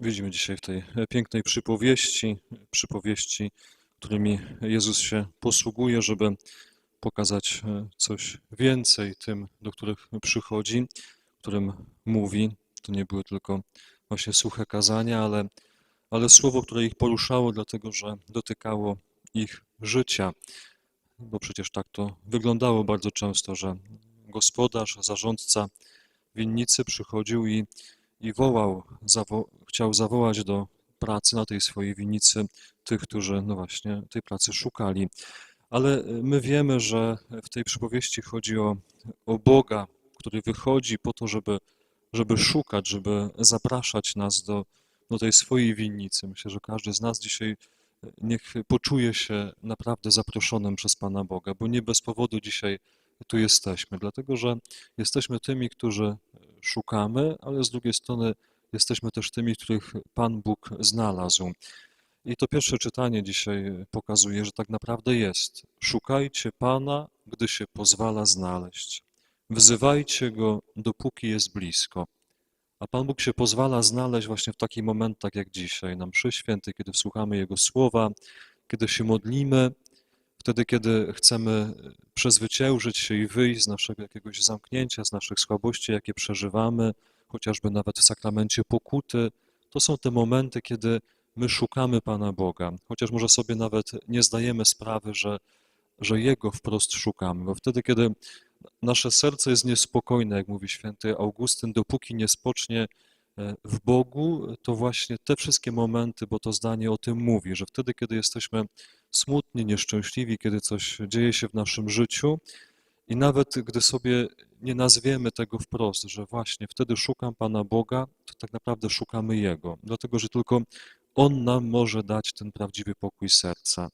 Widzimy dzisiaj w tej pięknej przypowieści, przypowieści, którymi Jezus się posługuje, żeby pokazać e, coś więcej tym, do których przychodzi, którym mówi. To nie były tylko właśnie suche kazania, ale, ale słowo, które ich poruszało, dlatego że dotykało ich życia. Bo przecież tak to wyglądało bardzo często, że gospodarz, zarządca winnicy przychodził i, i wołał, zawo chciał zawołać do pracy na tej swojej winnicy tych, którzy no właśnie tej pracy szukali. Ale my wiemy, że w tej przypowieści chodzi o, o Boga, który wychodzi po to, żeby, żeby szukać, żeby zapraszać nas do, do tej swojej winnicy. Myślę, że każdy z nas dzisiaj niech poczuje się naprawdę zaproszonym przez Pana Boga, bo nie bez powodu dzisiaj tu jesteśmy, dlatego że jesteśmy tymi, którzy szukamy, ale z drugiej strony jesteśmy też tymi, których Pan Bóg znalazł. I to pierwsze czytanie dzisiaj pokazuje, że tak naprawdę jest. Szukajcie Pana, gdy się pozwala znaleźć. Wzywajcie Go, dopóki jest blisko. A Pan Bóg się pozwala znaleźć właśnie w takich momentach jak dzisiaj, na mszy świętej, kiedy wsłuchamy Jego słowa, kiedy się modlimy, wtedy, kiedy chcemy przezwyciężyć się i wyjść z naszego jakiegoś zamknięcia, z naszych słabości, jakie przeżywamy, chociażby nawet w sakramencie pokuty. To są te momenty, kiedy my szukamy Pana Boga, chociaż może sobie nawet nie zdajemy sprawy, że, że Jego wprost szukamy, bo wtedy, kiedy nasze serce jest niespokojne, jak mówi święty Augustyn, dopóki nie spocznie e, w Bogu, to właśnie te wszystkie momenty, bo to zdanie o tym mówi, że wtedy, kiedy jesteśmy smutni, nieszczęśliwi, kiedy coś dzieje się w naszym życiu i nawet gdy sobie nie nazwiemy tego wprost, że właśnie wtedy szukam Pana Boga, to tak naprawdę szukamy Jego, dlatego że tylko On nam może dać ten prawdziwy pokój serca.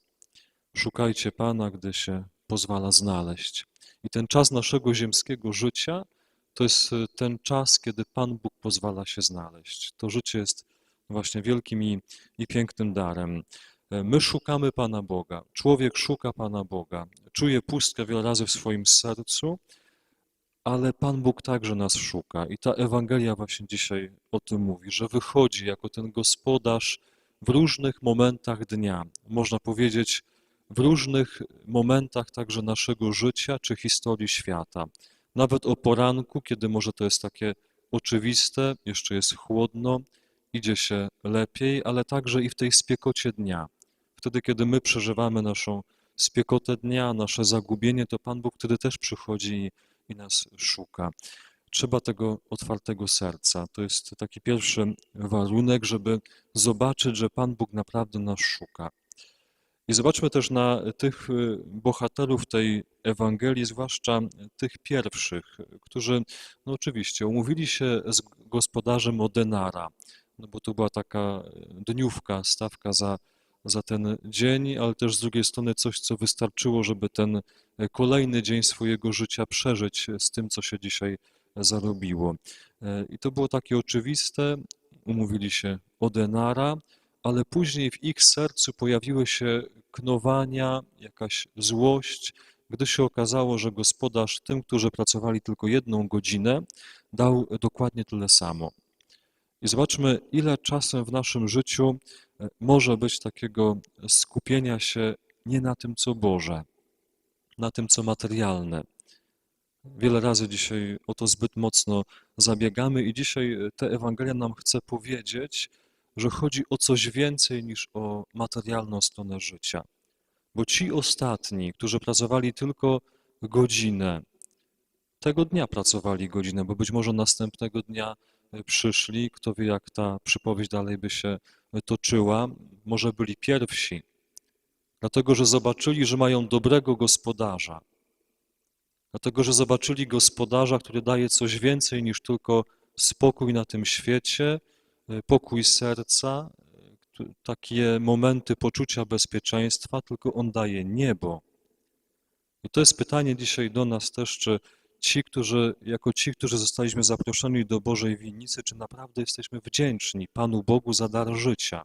Szukajcie Pana, gdy się pozwala znaleźć. I ten czas naszego ziemskiego życia to jest e, ten czas, kiedy Pan Bóg pozwala się znaleźć. To życie jest właśnie wielkim i, i pięknym darem. E, my szukamy Pana Boga. Człowiek szuka Pana Boga. Czuje pustkę wiele razy w swoim sercu, ale Pan Bóg także nas szuka. I ta Ewangelia właśnie dzisiaj o tym mówi, że wychodzi jako ten gospodarz w różnych momentach dnia. Można powiedzieć, w różnych momentach także naszego życia czy historii świata. Nawet o poranku, kiedy może to jest takie oczywiste, jeszcze jest chłodno, idzie się lepiej, ale także i w tej spiekocie dnia. Wtedy, kiedy my przeżywamy naszą spiekotę dnia, nasze zagubienie, to Pan Bóg wtedy też przychodzi i, i nas szuka. Trzeba tego otwartego serca. To jest taki pierwszy warunek, żeby zobaczyć, że Pan Bóg naprawdę nas szuka. I zobaczmy też na tych y, bohaterów tej Ewangelii, zwłaszcza tych pierwszych, którzy, no oczywiście, umówili się z gospodarzem o denara, no bo to była taka dniówka, stawka za, za ten dzień, ale też z drugiej strony coś, co wystarczyło, żeby ten kolejny dzień swojego życia przeżyć z tym, co się dzisiaj zarobiło. I to było takie oczywiste, umówili się o denara, ale później w ich sercu pojawiły się knowania, jakaś złość, gdy się okazało, że gospodarz tym, którzy pracowali tylko jedną godzinę, dał dokładnie tyle samo. I zobaczmy, ile czasem w naszym życiu e, może być takiego skupienia się nie na tym, co Boże, na tym, co materialne. Wiele razy dzisiaj o to zbyt mocno zabiegamy, i dzisiaj ta Ewangelia nam chce powiedzieć, że chodzi o coś więcej niż o materialną stronę życia. Bo ci ostatni, którzy pracowali tylko godzinę, tego dnia pracowali godzinę, bo być może następnego dnia e, przyszli, kto wie, jak ta przypowieść dalej by się toczyła, może byli pierwsi, dlatego że zobaczyli, że mają dobrego gospodarza, dlatego że zobaczyli gospodarza, który daje coś więcej niż tylko spokój na tym świecie, pokój serca, takie momenty poczucia bezpieczeństwa, tylko On daje niebo. I to jest pytanie dzisiaj do nas też, czy ci, którzy, jako ci, którzy zostaliśmy zaproszeni do Bożej winnicy, czy naprawdę jesteśmy wdzięczni Panu Bogu za dar życia.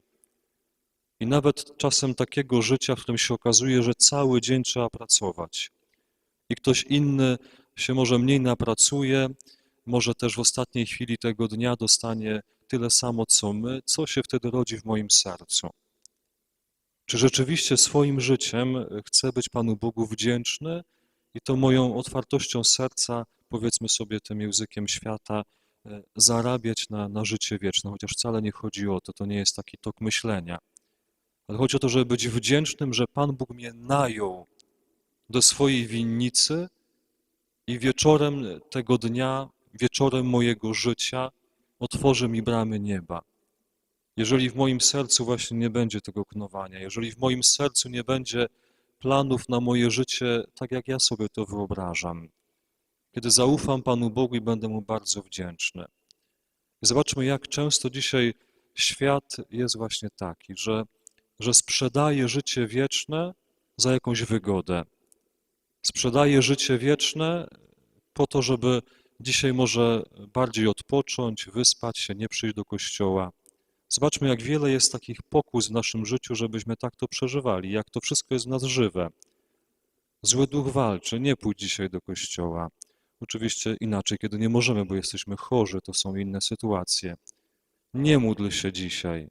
I nawet czasem takiego życia, w którym się okazuje, że cały dzień trzeba pracować. I ktoś inny się może mniej napracuje, może też w ostatniej chwili tego dnia dostanie tyle samo co my, co się wtedy rodzi w moim sercu? Czy rzeczywiście swoim życiem chcę być Panu Bogu wdzięczny i to moją otwartością serca, powiedzmy sobie tym językiem świata, e, zarabiać na, na życie wieczne, chociaż wcale nie chodzi o to, to nie jest taki tok myślenia. Ale chodzi o to, żeby być wdzięcznym, że Pan Bóg mnie najął do swojej winnicy i wieczorem tego dnia, wieczorem mojego życia otworzy mi bramy nieba. Jeżeli w moim sercu właśnie nie będzie tego knowania, jeżeli w moim sercu nie będzie planów na moje życie tak, jak ja sobie to wyobrażam, kiedy zaufam Panu Bogu i będę Mu bardzo wdzięczny. I zobaczmy, jak często dzisiaj świat jest właśnie taki, że, że sprzedaje życie wieczne za jakąś wygodę. Sprzedaje życie wieczne po to, żeby dzisiaj może bardziej odpocząć, wyspać się, nie przyjść do kościoła. Zobaczmy, jak wiele jest takich pokus w naszym życiu, żebyśmy tak to przeżywali, jak to wszystko jest w nas żywe. Zły duch walczy, nie pójdź dzisiaj do kościoła. Oczywiście inaczej, kiedy nie możemy, bo jesteśmy chorzy, to są inne sytuacje. Nie módl się dzisiaj,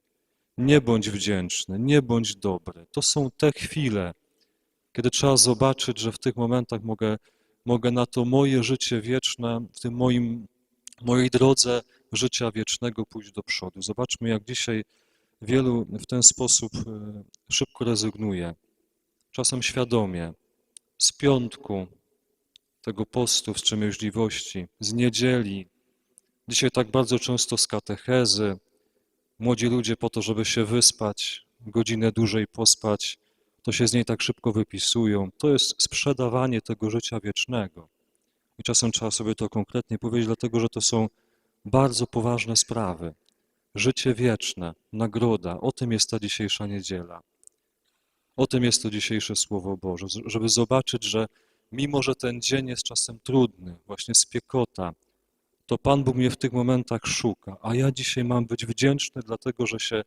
nie bądź wdzięczny, nie bądź dobry. To są te chwile, kiedy trzeba zobaczyć, że w tych momentach mogę, mogę na to moje życie wieczne, w tym moim, mojej drodze życia wiecznego pójść do przodu. Zobaczmy, jak dzisiaj wielu w ten sposób e, szybko rezygnuje, czasem świadomie, z piątku, tego postu, wstrzemięźliwości, z niedzieli. Dzisiaj tak bardzo często z katechezy. Młodzi ludzie po to, żeby się wyspać, godzinę dłużej pospać, to się z niej tak szybko wypisują. To jest sprzedawanie tego życia wiecznego. I czasem trzeba sobie to konkretnie powiedzieć, dlatego że to są bardzo poważne sprawy. Życie wieczne, nagroda, o tym jest ta dzisiejsza niedziela. O tym jest to dzisiejsze Słowo Boże, żeby zobaczyć, że mimo, że ten dzień jest czasem trudny, właśnie spiekota, to Pan Bóg mnie w tych momentach szuka, a ja dzisiaj mam być wdzięczny, dlatego że się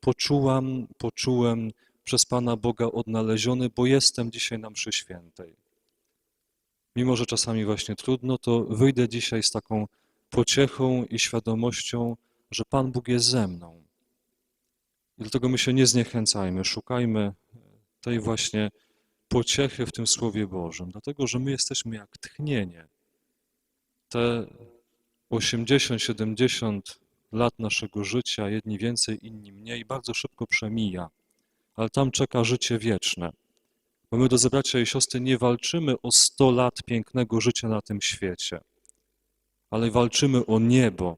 poczułam, poczułem przez Pana Boga odnaleziony, bo jestem dzisiaj na mszy świętej. Mimo, że czasami właśnie trudno, to wyjdę dzisiaj z taką pociechą i świadomością, że Pan Bóg jest ze mną. I dlatego my się nie zniechęcajmy, szukajmy tej właśnie pociechy w tym Słowie Bożym, dlatego że my jesteśmy jak tchnienie. Te 80-70 lat naszego życia, jedni więcej, inni mniej, bardzo szybko przemija, ale tam czeka życie wieczne. Bo my, drodzy bracia i siostry, nie walczymy o 100 lat pięknego życia na tym świecie, ale walczymy o niebo.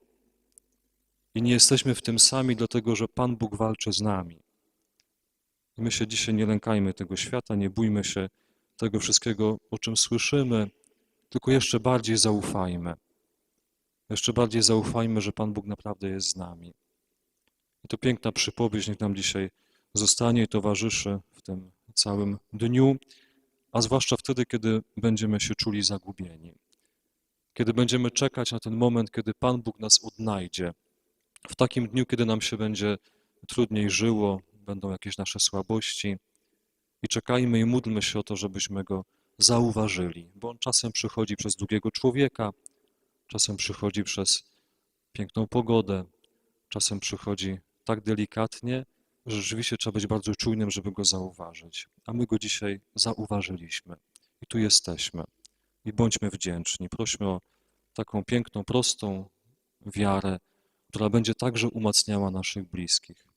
I nie jesteśmy w tym sami, dlatego że Pan Bóg walczy z nami. I my się dzisiaj nie lękajmy tego świata, nie bójmy się tego wszystkiego, o czym słyszymy, tylko jeszcze bardziej zaufajmy. Jeszcze bardziej zaufajmy, że Pan Bóg naprawdę jest z nami. I to piękna przypowieść niech nam dzisiaj zostanie i towarzyszy w tym całym dniu, a zwłaszcza wtedy, kiedy będziemy się czuli zagubieni. Kiedy będziemy czekać na ten moment, kiedy Pan Bóg nas odnajdzie. W takim dniu, kiedy nam się będzie trudniej żyło, będą jakieś nasze słabości i czekajmy i módlmy się o to, żebyśmy Go zauważyli, bo On czasem przychodzi przez drugiego człowieka, czasem przychodzi przez piękną pogodę, czasem przychodzi tak delikatnie, że rzeczywiście trzeba być bardzo czujnym, żeby Go zauważyć. A my Go dzisiaj zauważyliśmy i tu jesteśmy. I bądźmy wdzięczni. Prośmy o taką piękną, prostą wiarę, która będzie także umacniała naszych bliskich.